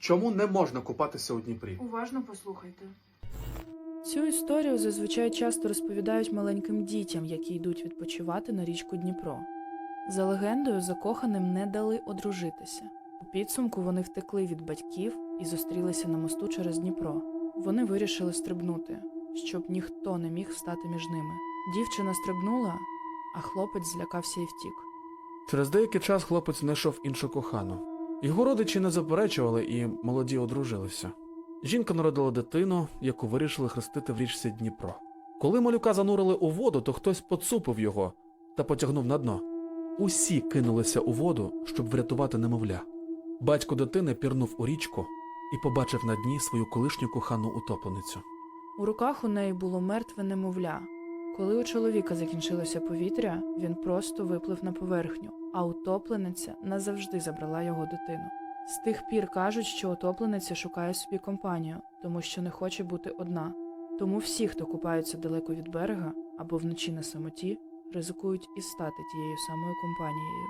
Чому не можна купатися у Дніпрі? Уважно послухайте. Цю історію зазвичай часто розповідають маленьким дітям, які йдуть відпочивати на річку Дніпро. За легендою, закоханим не дали одружитися. У підсумку вони втекли від батьків і зустрілися на мосту через Дніпро. Вони вирішили стрибнути, щоб ніхто не міг стати між ними. Дівчина стрибнула, а хлопець злякався і втік. Через деякий час хлопець знайшов іншу кохану. Його родичі не заперечували і молоді одружилися. Жінка народила дитину, яку вирішили хрестити в річці Дніпро. Коли малюка занурили у воду, то хтось поцупив його та потягнув на дно. Усі кинулися у воду, щоб врятувати немовля. Батько дитини пірнув у річку і побачив на дні свою колишню кохану утопленицю. У руках у неї було мертве немовля. Коли у чоловіка закінчилося повітря, він просто виплив на поверхню, а утоплениця назавжди забрала його дитину. З тих пір кажуть, що утоплениця шукає собі компанію, тому що не хоче бути одна. Тому всі, хто купаються далеко від берега або вночі на самоті, ризикують і стати тією самою компанією.